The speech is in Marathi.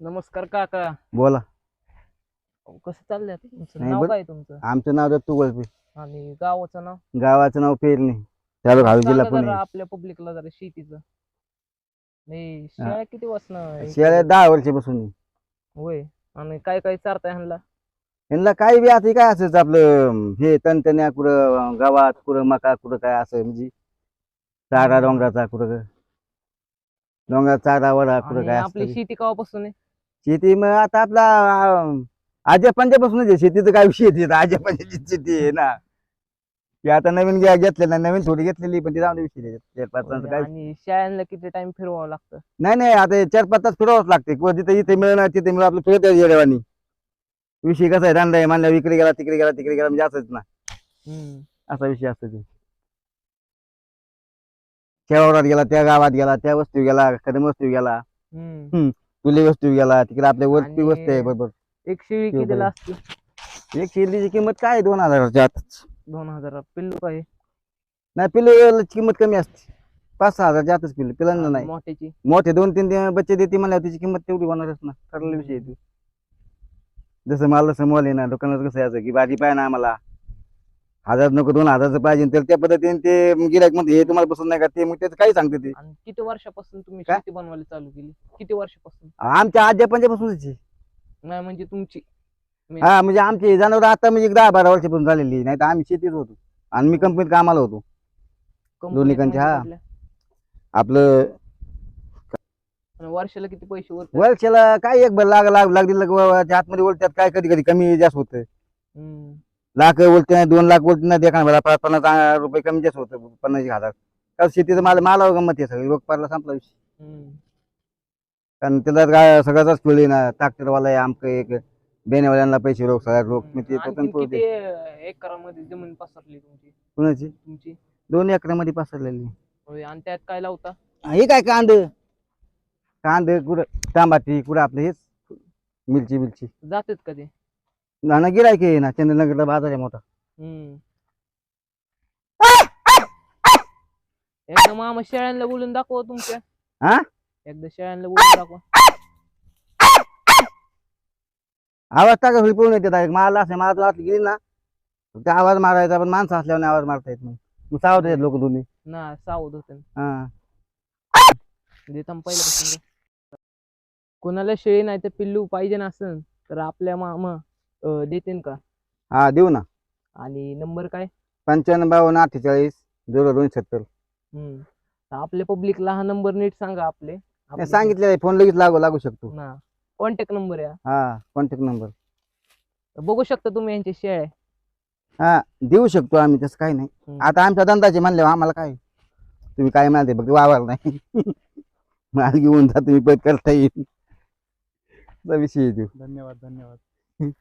नमस्कार काका. बोला. अहो, कसं चाललंय आता तुमचं? नाही, नाव बरं. काय तुमचं? आमचं नाव दत्तू गोळपे आणि गावाचं नाव? गावाचं नाव पेरणी. तालुका हवेली जिल्हा सांगा पुणे. जरा आपल्या पब्लिकला जरा शेतीचं. नाही शेळ्या किती वाजणं शेळ्या दहा वर्षापासून आहे. होय. आणि काय काय चारताय ह्यांना यांना काही बी आता हे काय असंच आपलं अं, हे तणतण्या कुठं गावात कुठं मका कुठं काय असं म्हणजे चारा डोंगराचा कुठं डोंगराचा चारा वडा कुठं आणि काय आपली असतं शेती केव्हापासून आहे? शेती मग आता आपला आज्या पंजापासूनच आहे. शेतीचं काय विषय येते आज्या पंजाची शेती आहे ना. ती आता नवीन घ्या घेतले ना नवीन थोडी घेतलेली पण ती जाऊन विषय. चार पाच तासाचं काय आणि शेळ्यांना किती टाइम फिरवावं लागतं? नाही नाही आता हे चार पाच तास फिरावंच लागते. किंवा जिथे इथे मिळणार तिथे मिळणार आपलं फिरत येडेवानी विषय कसा आहे? धंदा आहे. मानल्या इकडे गेला तिकडे गेला तिकडे गेला म्हणजे असंच ना. असा विषय असतो ते शेवावरात गेला त्या गावात गेला त्या वस्तू गेला कदम वस्तू गेला. हम्म. तुले वस्तू गेला तिकडे आपल्या वरती आणि- वस्तू आहे बरोबर. एक शेळी ते कितीला. असते? एक शिर्डीची किंमत काय आहे? दोन हजाराच्या आत? दोन हजार पिल्लू काय? नाही पिल्लू किंमत कमी असते. पाच सहा हजारच्या आतच पिल्लू पिलांना नाही. मोठ्याची. मोठे दोन तीन बच्चे देते म्हणल्यावर त्याची किंमत तेवढी होणारच ना. ठरलेला विषय आहे तो. जसं मला मॉल आहे ना दुकानात कसं यायचं की भाजी पाहिजे ना आम्हाला. हजार नको दोन हजारचं पाहिजे तर त्या पद्धतीने ते गिरायकमध्ये हे तुम्हाला पसंत नाही का? ते मग त्याचं काही सांगते ते. आणि किती वर्षापासून तुम्ही काय? शेती बनवायला चालू केली? किती वर्षापासून? आमच्या आज्या पंजापासूनच. नाही म्हणजे तुमची. हा म्हणजे आमची जनावर आता म्हणजे एक दहा बारा वर्षापासून झालेली नाही तर आम्ही शेतीत होतो. आणि मी कंपनीत कामाला होतो. दोन्ही कंचे, हा. आपलं आणि वर्षाला किती पैसे वर वर्षाला काय एक लाग लाग लागली आतमध्ये बोलतात काय कधी कधी कमी जास्त होतं लाख बोलते नाही दोन लाख बोलते नाही देखा मला पाच पन्नास रुपये कमी जास्त होतं पन्नास एक हजार. कारण शेतीचं माल मालावर गंमत आहे सगळी रोग पारला संपला विषय. कारण त्याला काय सगळ्याचाच खेळ आहे ना ट्रॅक्टरवाला आहे आमक एक बेनेवाल्यांना पैसे रोग सगळ्या रोग मी ते. एकरामध्ये जमीन पसरली तुमची? कुणाची? तुमची? दोन एकरामध्ये पसरलेली. आणि त्यात काय लावता? हे काय कांद? कांद कुठं? टमाटी कुठं आपलं हेच? मिरची मिरची. जातात का ते नाना गिरायक आहे ना चंद्रनगरला बाजार आहे मोठा. हम्म. एकदा मामा शेळ्यांना बोलून दाखवा तुमच्या. हा? एकदा शेळ्यांना बोलून दाखवा. आवाज टाका होईल पळून येते डायरेक्ट मला असं मला वाटलं गेली ना ते आवाज मारायचा पण माणसं असल्यावर आवाज मारता येत नाही. मग सावध आहेत लोक दोन्ही. ना सावध होते. हा. देताम पहिल्यापासून. कोणाला शेळी नाही तर पिल्लू पाहिजे नसेल तर आपल्या मामा अं, देतील का? हा देऊ ना. आणि नंबर काय? पंच्याण्णव बावन्न अठ्ठेचाळीस झिरो दोन सत्तर. हम्म. तर आपल्या पब्लिकला हा नंबर नीट सांगा आपले. आपले- सांगितलं फोन लगेच लागू लागू शकतो. ना कॉन्टॅक्ट नंबर आहे हा. हा कॉन्टॅक्ट नंबर तर बघू शकता तुम्ही यांच्या शेळ्या. हा देऊ शकतो आम्ही तसं काही नाही. हम्म. आता आमच्या धंदाचे म्हणले आम्हाला काय? तुम्ही काय म्हणते फक्त वावर नाही. माल घेऊन जा तुम्ही पैत करता येईल. असा विषय आहे तो. धन्यवाद धन्यवाद.